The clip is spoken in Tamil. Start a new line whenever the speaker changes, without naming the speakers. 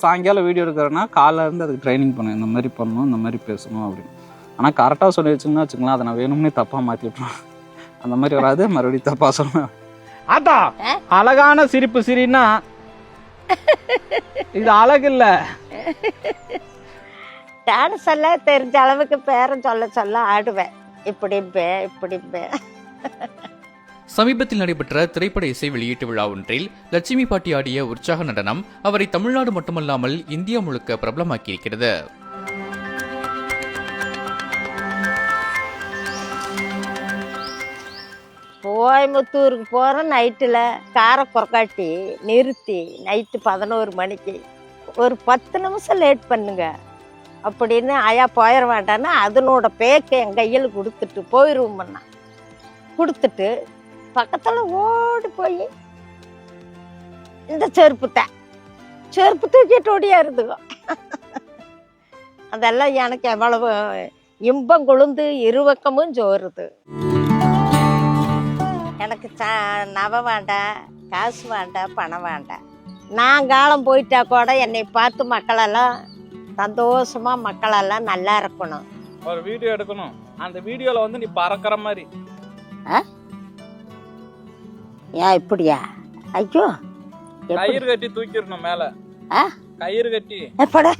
சாயங்காலம் வீடியோ எடுக்கிறேன்னா காலைல இருந்து அதுக்கு ட்ரைனிங் பண்ணேன் இந்த மாதிரி பண்ணணும் இந்த மாதிரி பேசணும் அப்படின்னு. ஆனால் கரெக்டாக சொல்லி வச்சுங்கன்னா வச்சுக்கலாம் அதை நான் வேணும்னே தப்பாக மாற்றி அந்த மாதிரி வராது மறுபடியும் தப்பாக சொல்லுவேன்.
ஆத்தா? அழகான சிரிப்பு சிரின்னா இது அழகு இல்ல
டான்ஸ் எல்லாம் தெரிஞ்ச அளவுக்கு பேரன் சொல்ல சொல்ல ஆடுவேன். இப்படிம்பேன் இப்படிம்பேன்.
சமீபத்தில் நடைபெற்ற திரைப்பட இசை வெளியீட்டு விழா ஒன்றில் லட்சுமி பாட்டி ஆடிய உற்சாக நடனம் அவரை தமிழ்நாடு மட்டுமல்லாமல் இந்தியா முழுக்க பிரபலமாக்கியிருக்கிறது.
கோயம்புத்தூருக்கு போகிறோம் நைட்டில் காரை புறக்காட்டி நிறுத்தி நைட்டு பதினோரு மணிக்கு ஒரு பத்து நிமிஷம் லேட் பண்ணுங்க. அப்படின்னு ஆயா போயிட வேண்டான்னு அதனோட பேக்கை என் கையில் கொடுத்துட்டு போயிடுவோம்னா கொடுத்துட்டு பக்கத்தில் ஓடி போய் இந்த செருப்பு தான் செருப்பு தூக்கிட்டு ஓடியாருதுங்க. அதெல்லாம் எனக்கு எவ்வளவு இன்பம் கொழுந்து இருபக்கமும் சோறுது. எனக்கு ச நகை வேண்டாம் காசு வேண்டாம் பணம் வேண்டாம் நான் காலம் போயிட்டா கூட என்னை பார்த்து மக்களெல்லாம் சந்தோஷமா மக்களெல்லாம் நல்லா இருக்கணும்.
ஒரு வீடியோ எடுக்கணும். அந்த வீடியோவில் வந்து நீ பறக்கிற மாதிரி.
ஏன் இப்படியா? ஐயோ
கயிறு கட்டி தூக்கிடணும் மேலே.
ஆ?
கயிறு கட்டி.
எப்படா